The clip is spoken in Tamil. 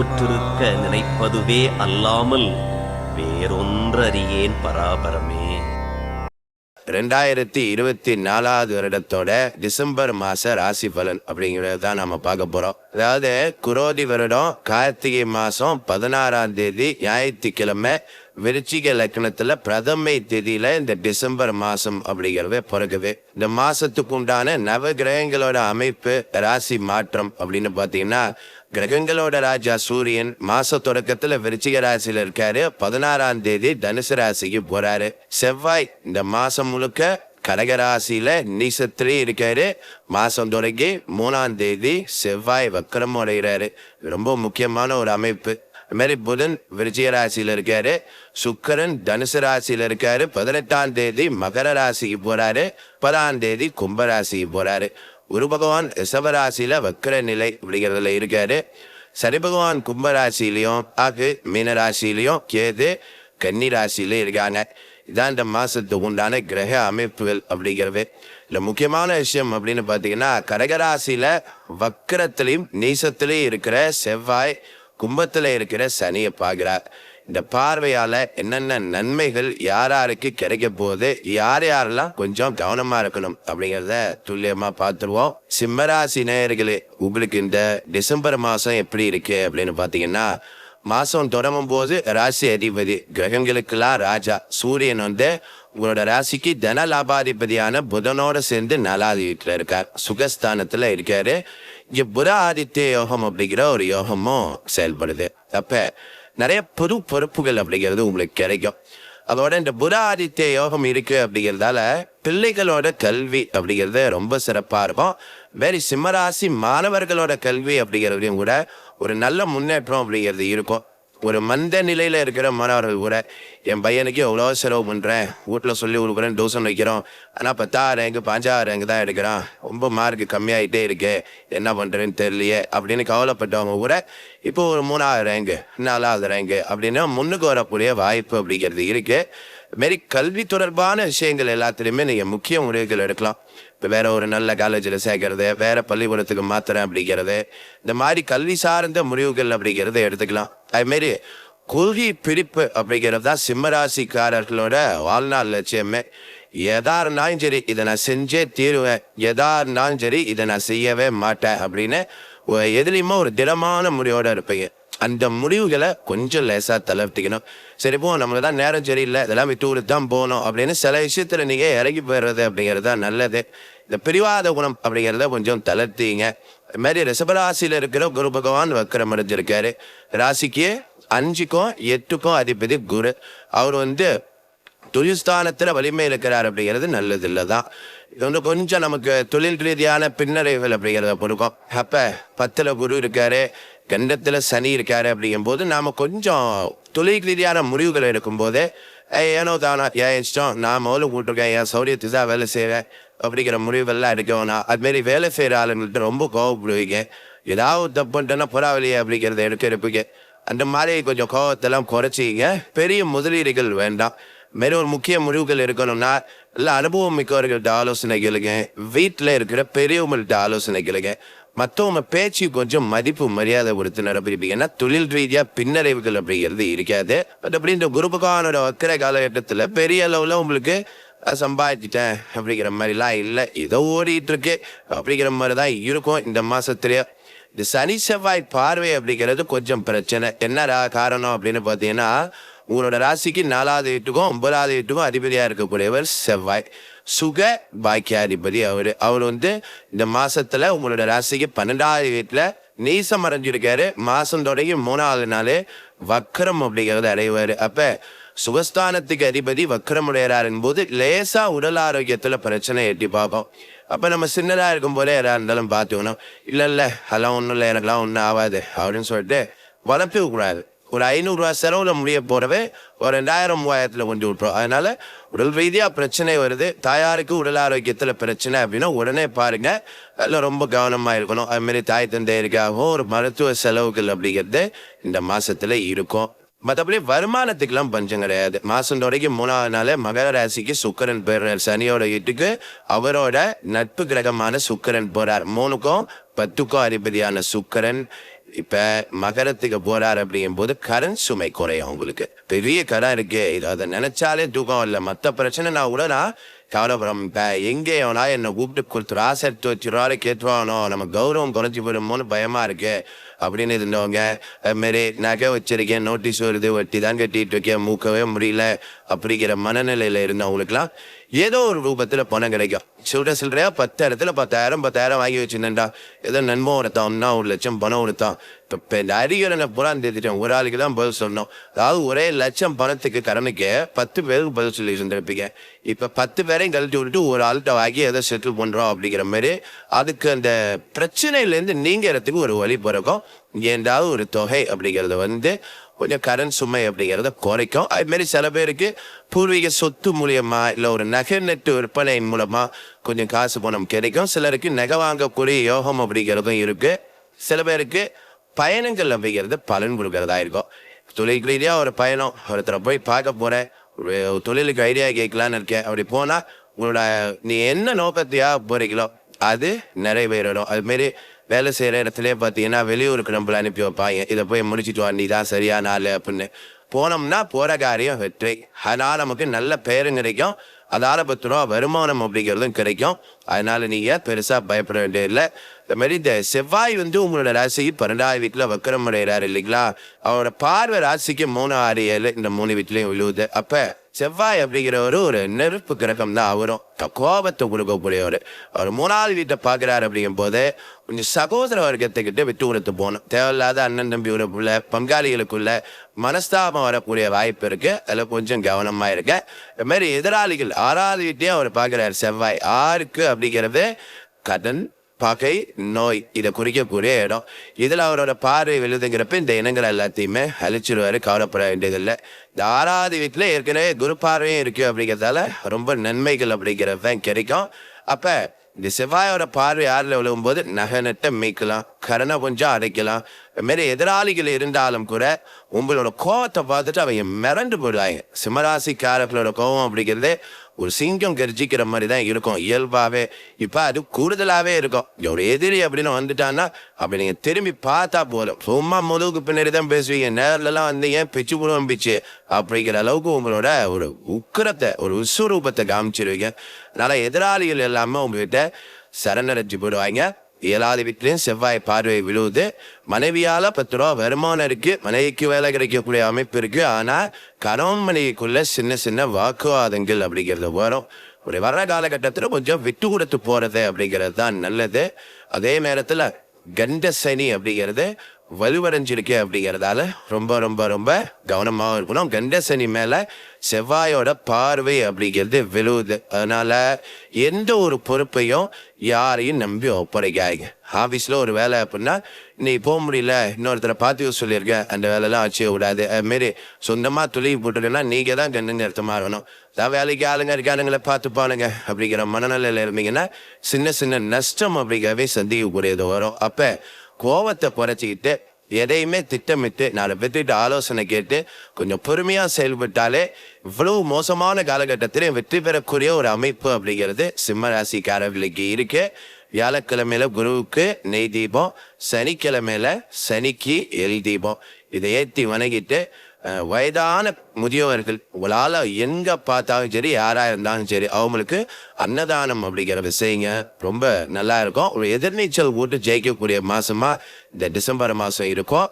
உற்றுருக்க நினைப்பதுவே அல்லாமல் வேறொன்றறியேன் பராபரமே. ரெண்டாயிரத்தி இருபத்தி நாலாவது வருடத்தோட டிசம்பர் மாச ராசி பலன் அப்படிங்கறத தான் நாம பார்க்க போறோம். அதாவது குரோதி வருடம் கார்த்திகை மாசம் பதினாறாம் தேதி ஞாயிற்றுக்கிழமை விருச்சிக லக்னத்துல பிரதமை தேதியில இந்த டிசம்பர் மாசம் அப்படிங்கறது பிறகுது. இந்த மாசத்துக்கு உண்டான நவ கிரகங்களோட அமைப்பு ராசி மாற்றம் அப்படின்னு பாத்தீங்கன்னா கிரகங்களோட ராஜா சூரியன் மாச தொடக்கத்துல விருச்சிக ராசியில இருக்காரு. பதினாறாம் தேதி தனுசு ராசிக்கு போறாரு. செவ்வாய் இந்த மாசம் முழுக்க கடகராசியில நீசத்திரி இருக்காரு. மாசம் தொடங்கி மூணாம் தேதி செவ்வாய் வக்கரம் உடைகிறாரு ரொம்ப முக்கியமான ஒரு அமைப்பு. அதுமாரி புதன் விருச்சிக ராசியில இருக்காரு. சுக்கரன் தனுசு ராசியில இருக்காரு. பதினெட்டாம் தேதி மகர ராசிக்கு போறாரு. பதாம் தேதி கும்ப ராசிக்கு போறாரு. குரு பகவான் ரிஷபராசியில வக்கர நிலை அப்படிங்கிறதுல இருக்காரு. சரி பகவான் கும்பராசிலையும் ஆகு மீனராசிலையும் கேது கன்னி ராசியிலையும் இருக்காங்க. இதான் இந்த மாதத்துக்கு உண்டான கிரக அமைப்புகள் அப்படிங்கிறது. இல்லை முக்கியமான விஷயம் அப்படின்னு பார்த்தீங்கன்னா கடகராசியில வக்கரத்திலையும் நீசத்திலையும் இருக்கிற செவ்வாய் கும்பத்தில் இருக்கிற சனியை பார்க்குறார். இந்த பார்வையால என்னென்ன நன்மைகள் யார் யாருக்கு கிடைக்க போகுது யார் யாரெல்லாம் கொஞ்சம் கவனமா இருக்கணும் அப்படிங்கிறத துல்லியமா பார்த்துருவோம். சிம்மராசி நேயர்களே உங்களுக்கு இந்த டிசம்பர் மாசம் எப்படி இருக்கு அப்படின்னு பாத்தீங்கன்னா மாசம் தொடங்கும் போது ராசி அதிபதி கிரகங்களுக்கெல்லாம் ராஜா சூரியன் வந்து உங்களோட ராசிக்கு தன லாபாதிபதியான புதனோட சேர்ந்து நலாதி இருக்கார். சுகஸ்தானத்துல இருக்காரு. இங்க புத ஆதித்ய யோகம் அப்படிங்கிற ஒரு யோகமும் செயல்படுது. அப்ப நிறைய புது பொறுப்புகள் அப்படிங்கிறது உங்களுக்கு கிடைக்கும். அதோட இந்த புத ஆதித்ய யோகம் இருக்கு அப்படிங்கிறதால பிள்ளைகளோட கல்வி அப்படிங்கிறது ரொம்ப சிறப்பாக இருக்கும். வேறு சிம்மராசி மாணவர்களோட கல்வி அப்படிங்கிறதையும் கூட ஒரு நல்ல முன்னேற்றம் அப்படிங்கிறது இருக்கும். ஒரு மந்த நிலையில் இருக்கிற மாணவர்கள் கூட என் பையனுக்கு எவ்வளோ செலவு பண்ணுறேன் வீட்டில் சொல்லி கொடுக்குறேன் டியூசன் வைக்கிறோம். ஆனால் பத்தா ரேங்கு பாஞ்சாயிரம் ரேங்கு தான் எடுக்கிறான். ரொம்ப மார்க் கம்மியாயிட்டே இருக்கு. என்ன பண்ணுறேன்னு தெரியலையே அப்படின்னு கவலைப்பட்டவங்க கூட இப்போ ஒரு மூணாவது ரேங்கு நாலாவது ரேங்கு அப்படின்னு முன்னுக்கு வரக்கூடிய வாய்ப்பு அப்படிங்கிறது இருக்குது மாரி கல்வி தொடர்பான விஷயங்கள் எல்லாத்துலேயுமே நீங்கள் முக்கிய முடிவுகள் எடுக்கலாம். வேற ஒரு நல்ல காலேஜில் சேர்க்கறது வேற பள்ளிக்கூடத்துக்கு மாத்துறேன் அப்படிங்கிறது இந்த மாதிரி கல்வி சார்ந்த முடிவுகள் அப்படிங்கிறத எடுத்துக்கலாம். அதுமாரி கொள்கை பிரிப்பு அப்படிங்கிறது தான் சிம்மராசிக்காரர்களோட வாழ்நாள் லட்சியமே. எதா இருந்தாலும் சரி இதை நான் செஞ்சே தீருவேன். எதா இருந்தாலும் சரி இதை நான் செய்யவே மாட்டேன் அப்படின்னு எதுலேயுமே ஒரு திடமான முடிவோடு இருப்பீங்க. அந்த முடிவுகளை கொஞ்சம் லேசாக தளர்த்திக்கணும். சரி போ நம்மளுக்கு தான் நேரம் சரியில்லை. இதெல்லாம் விட்டு விட்டு தான் போகணும் அப்படின்னு சில விஷயத்தில் நீங்கள் இறங்கி போயிடுறது அப்படிங்கிறது தான் நல்லது. இந்த பிரிவாத குணம் அப்படிங்கிறத கொஞ்சம் தளர்த்திங்க. அது மாதிரி ரிசபராசியில் இருக்கிற குரு பகவான் வக்கரம் அடைஞ்சிருக்காரு ராசிக்கு அஞ்சுக்கும் எட்டுக்கும் அதிபதி குரு. அவர் வந்து தொழில்ஸ்தானத்தில் வலிமை இருக்கிறார் அப்படிங்கிறது நல்லது இல்லதான் இது வந்து கொஞ்சம் நமக்கு தொழில் ரீதியான பின்னடைவுகள் அப்படிங்கிறத கொடுக்கும் அப்போ பத்தில் குரு இருக்காரு. கண்டத்தில் சனி இருக்காரு அப்படிங்கும்போது நாம் கொஞ்சம் தொழில் ரீதியான முடிவுகள் எடுக்கும்போது ஏனோ தானோ ஏன் இஷ்டம்? நான் முதல்ல கூட்டிருக்கேன் என் சௌரியத்துக்கு தான் வேலை செய்வேன் அப்படிங்கிற முடிவெல்லாம் எடுக்கணும் நான் அதுமாரி வேலை செய்கிற ஆளுங்கள்ட்ட ரொம்ப கோவப்படுவீங்க. ஏதாவது தப்பு பண்ணிட்டேன்னா புறாவலியே அப்படிங்கிறத எடுக்க இருப்பீங்க அந்த மாதிரி கொஞ்சம் கோவத்தெல்லாம் குறைச்சிங்க பெரிய முதலீடுகள் வேண்டாம். மாரி ஒரு முக்கிய முடிவுகள் இருக்கணும்னா நல்ல அனுபவம் மிக்கவர்கள்ட்ட ஆலோசனை கேளுங்க. வீட்டில் இருக்கிற பெரியவங்கள்ட்ட ஆலோசனை கேளுங்க. மற்றவங்க பேச்சு கொஞ்சம் மதிப்பு மரியாதை கொடுத்து நடப்பிருப்பீங்க ஏன்னா தொழில் ரீதியா பின்னடைவுகள் அப்படிங்கிறது இருக்காது. பட் அப்படி இந்த குருபகானோட வக்கிர காலகட்டத்தில் பெரிய அளவில் உங்களுக்கு சம்பாதிச்சிட்டேன் அப்படிங்கிற மாதிரிலாம் இல்லை. ஏதோ ஓடிட்டு இருக்கு அப்படிங்கிற மாதிரி தான் இருக்கும் இந்த மாசத்துலயே. இந்த சனி செவ்வாய் பார்வை அப்படிங்கிறது கொஞ்சம் பிரச்சனை. என்ன ரா- காரணம் அப்படின்னு பார்த்தீங்கன்னா உங்களோட ராசிக்கு நாலாவது வீட்டுக்கும் ஒன்பதாவது வீட்டுக்கும் அதிபதியாக இருக்கக்கூடியவர் செவ்வாய். சுக பாக்கியாதிபதி அவரு. அவர் வந்து இந்த மாசத்துல உங்களோட ராசிக்கு பன்னெண்டாவது வீட்டுல நீசம் அடைஞ்சிருக்காரு. மாசம் தொடங்கி மூணாவது நாள் வக்கரம் அப்படிங்கிறது அடைவாரு. அப்ப சுகஸ்தானத்துக்கு அதிபதி வக்கரமுடையறாரின் போது லேசா உடல் ஆரோக்கியத்துல பிரச்சனை எட்டி பார்ப்போம் அப்ப நம்ம சின்னதா இருக்கும் போதே யாராக இருந்தாலும் பார்த்துக்கணும். இல்ல இல்ல அதெல்லாம் ஒண்ணும் இல்லை எனக்குலாம் ஒன்றும் ஆகாது அப்படின்னு சொல்லிட்டு வளர்த்து கூடாது. ஒரு ஐநூறுரூவா செலவுல முடிய போகிறவே ஒரு ரெண்டாயிரம் மூவாயிரத்தில் கொண்டு விட்றோம் அதனால் உடல் ரீதியாக பிரச்சனை வருது. தாயாருக்கு உடல் ஆரோக்கியத்தில் பிரச்சனை அப்படின்னா உடனே பாருங்கள் அதில் ரொம்ப கவனமாக இருக்கணும். அதுமாரி தாய் தந்தையருக்காகவும் ஒரு மருத்துவ செலவுகள் அப்படிங்கிறது இந்த மாதத்தில் இருக்கும். மற்றபடி வருமானத்துக்கெல்லாம் பஞ்சம் கிடையாது. மாசம் தொடங்கி மூணாவது நாள் மகர ராசிக்கு சுக்கரன் போயிடுறார். சனியோட வீட்டுக்கு அவரோட நட்பு கிரகமான சுக்கரன் போறார். மூணுக்கும் பத்துக்கும் அதிபதியான சுக்கரன். இப்ப மகரத்துக்கு போகிறார் அப்படிங்கும் போது கரண் சுமை குறையும் உங்களுக்கு பெரிய கடன் இருக்கு. இது அதை நினைச்சாலே தூக்கம் இல்லை மற்ற பிரச்சனை நான் கூட நான் கவலைப்படம் இப்ப எங்கே எவனா என்னை கூப்பிட்டு கொடுத்துரு. ஆசை எடுத்து வச்சிருவாரு கேட்டுவானோ நம்ம கௌரவம் குறைஞ்சி போயிடுமோன்னு பயமா இருக்கு. அப்படின்னு இருந்தவங்க அதுமாரி நகை வச்சிருக்கேன். நோட்டீஸ் வருது. வட்டி தான் கட்டிட்டு இருக்கேன். மூக்கவே முடியல. அப்படிங்கிற மனநிலையில இருந்தவங்களுக்குலாம் ஏதோ ஒரு ரூபத்துல பணம் கிடைக்கும். சில்லற சில்லறையா பத்து இடத்துல பத்தாயிரம் பத்தாயிரம் வாங்கி வச்சிருந்தேன்டா. ஏதோ நன்மை ஒருத்தான் ஒரு லட்சம் பணம் ஒருத்தான். இப்ப இந்த அறிகுறனை புறான் தெரிஞ்சிட்டேன் ஒரு ஆளுக்கு தான் பதில் சொன்னோம் அதாவது ஒரே லட்சம் பணத்துக்கு கடனுக்கு பத்து பேருக்கு பதில் சொல்லி இருந்திருப்பீங்க இப்ப பத்து பேரையும் கழட்டி விட்டுட்டு ஒரு ஆள்கிட்ட வாங்கி எதை செட்டில் பண்றோம் அப்படிங்கிற மாதிரி அதுக்கு அந்த பிரச்சனையிலேருந்து நீங்கிறதுக்கு ஒரு வழி பிறக்கும். ஏண்டாவது ஒரு தொகை அப்படிங்கறது வந்து கொஞ்சம் கடன் சுமை அப்படிங்கிறத குறைக்கும். அதுமாரி சில பேருக்கு பூர்வீக சொத்து மூலியமா இல்லை ஒரு நகை நெட்டு விற்பனை மூலமா கொஞ்சம் காசு பணம் கிடைக்கும். சிலருக்கு நகை வாங்கக்கூடிய யோகம் அப்படிங்கிறதும் இருக்கு. சில பேருக்கு பயணங்கள் அப்படிங்கிறது பலன் கொடுக்கறதா இருக்கும். தொழில் ரீதியாக ஒரு பயணம் ஒருத்தரை போய் பார்க்க போகிறேன் ஒரு தொழிலுக்கு ஐடியா கேட்கலான்னு இருக்கேன். அப்படி போனால் உங்களோட நீ என்ன நோக்கத்தையாக போகிறீங்களோ அது நிறைவேறணும். அதுமாரி வேலை செய்கிற இடத்துலே பார்த்தீங்கன்னா வெளியூருக்கு நம்மள அனுப்பி வைப்பாங்க இதை போய் முடிச்சிட்டு வா நீ தான் சரியான ஆள் அப்படின்னு. போனோம்னா போகிற காரியம் வெற்றி. அதனால் நமக்கு நல்ல பேரும் கிடைக்கும். அதால பத்து ரூபா வருமானம் அப்படிங்கிறதும் கிடைக்கும். அதனால நீங்கள் பெருசாக பயப்பட வேண்டியதில்லை. இந்த மாதிரி இந்த செவ்வாய் வந்து உங்களோட ராசிக்கு பன்னெண்டாவது வீட்டில் வக்கரம் அடைகிறார் இல்லைங்களா? அவரோட பார்வை ராசிக்கு மூணு ஆறு ஏழு இந்த மூணு வீட்லேயும் விழுவுது. அப்போ செவ்வாய் அப்படிங்கிறவரு ஒரு நெருப்பு கிரகம் தான் அவரும். கோபத்தை கொடுக்கக்கூடியவர் அவர் மூணாவது வீட்டை பார்க்குறாரு அப்படிங்கும் போது கொஞ்சம் சகோதர வர்க்கத்துக்கிட்ட விட்டு கொடுத்து போகணும். தேவையில்லாத அண்ணன் தம்பி உறப்புல பங்காளிகளுக்குள்ள மனஸ்தாபம் வரக்கூடிய வாய்ப்பு இருக்குது அதில் கொஞ்சம் கவனமாக இருக்க இது மாதிரி எதிராளிகள் ஆறாவது வீட்டையும் அவர் பார்க்குறாரு செவ்வாய். ஆறுக்கு அப்படிங்கிறது கடன் பகை நோய் இதை குறிக்கக்கூடிய இடம். இதில் அவரோட பார்வை விழுதுங்கிறப்ப இந்த இனங்கள் எல்லாத்தையுமே அழிச்சிருவார் கவலைப்பட வேண்டியதில்லை. இந்த ஆறாவது ஏற்கனவே குரு பார்வையும் இருக்கு அப்படிங்கிறதால ரொம்ப நன்மைகள் அப்படிங்கிறது கிடைக்கும். அப்போ இந்த செவ்வாயோட பார்வை யாரில் விழுகும்போது நகை நட்டை மீக்கலாம் கரணை கொஞ்சம் அடைக்கலாம். இது எதிராளிகள் இருந்தாலும் கூட உங்களோட கோவத்தை பார்த்துட்டு அவங்க மிரண்டு போயிடுவாங்க சிம்மராசிக்காரர்களோட கோவம் அப்படிங்கிறது ஒரு சிங்கம் கர்ஜிக்கிற மாதிரி தான் இருக்கும். இயல்பாகவே இப்போ அது கூடுதலாகவே இருக்கும். ஒரு எதிரி அப்படின்னு வந்துட்டான்னா அப்படி நீங்கள் திரும்பி பார்த்தா போதும். சும்மா முதுகுக்கு பின்னாடி தான் பேசுவீங்க. நேரிலலாம் வந்து ஏன் பிச்சு புடுவம் பிச்சு அப்படிங்கிற அளவுக்கு உங்களோட ஒரு உக்கிரத்தை ஒரு உசுரூபத்தை காமிச்சிருவீங்க. அதனால் எதிராளிகள் எல்லாமே உங்கள்கிட்ட சரணடைஞ்சு போயிடுவாங்க ஏழாவது வீட்டிலையும் செவ்வாய் பார்வை விழுவுது மனைவியால பத்து ரூபா வருமானம் இருக்கு மனைவிக்கு வேலை கிடைக்கக்கூடிய அமைப்பு இருக்கு. ஆனா கணவன் மனைவிக்குள்ள சின்ன சின்ன வாக்குவாதங்கள் அப்படிங்கிறது வரும். ஒரு வர்ற காலகட்டத்தில் கொஞ்சம் விட்டு கொடுத்து போறது அப்படிங்கிறது தான் நல்லது. அதே நேரத்தில் கண்ட சனி அப்படிங்கிறது வலுவடைஞ்சிருக்கு அப்படிங்கிறதால ரொம்ப ரொம்ப ரொம்ப கவனமாகவும் இருக்கணும். கண்ட சனி மேலே செவ்வாயோட பார்வை அப்படிங்கிறது விழுவுது அதனால எந்த ஒரு பொறுப்பையும் யாரையும் நம்பி ஒப்படைக்காதீங்க. ஆஃபீஸில் ஒரு வேலை அப்படின்னா நீ போக முடியல இன்னொருத்தரை பார்த்து சொல்லியிருக்கேன் அந்த வேலைலாம் வச்சு விடாது. அதுமாரி சொந்தமாக துளி போட்டுட்டுனா நீங்கள் தான் கண்ணு நிறுத்தமாக இருக்கணும் அதான் வேலைக்கு ஆளுங்க இருக்கானுங்களை பார்த்துப்பானுங்க அப்படிங்கிற மனநிலையில் இருந்தீங்கன்னா சின்ன சின்ன நஷ்டம் அப்படிங்கிறவே சந்திக்கக்கூடியது வரும். அப்போ கோவத்தை குறைச்சிக்கிட்டு எதையுமே திட்டமிட்டு நாலு பேர்த்திட்ட ஆலோசனை கேட்டு கொஞ்சம் பொறுமையாக செயல்பட்டாலே இவ்வளவு மோசமான காலகட்டத்திலே வெற்றி பெறக்கூடிய ஒரு அமைப்பு அப்படிங்கிறது சிம்ம ராசிக்காரர்களுக்கு இருக்கு. வியாழக்கிழமையில குருவுக்கு நெய் தீபம் சனிக்கிழமையில சனிக்கு எல் தீபம். இதை ஏற்றி வணங்கிட்டு வயதான முதியவர்கள் உங்களால் எங்க பார்த்தாலும் சரி யாராக இருந்தாலும் சரி அவங்களுக்கு அன்னதானம் அப்படிங்கிற விஷயங்க ரொம்ப நல்லா இருக்கும். ஒரு எதிர்நீச்சல் ஊட்டு ஜெயிக்கக்கூடிய மாசமா இந்த டிசம்பர் மாசம் இருக்கும்.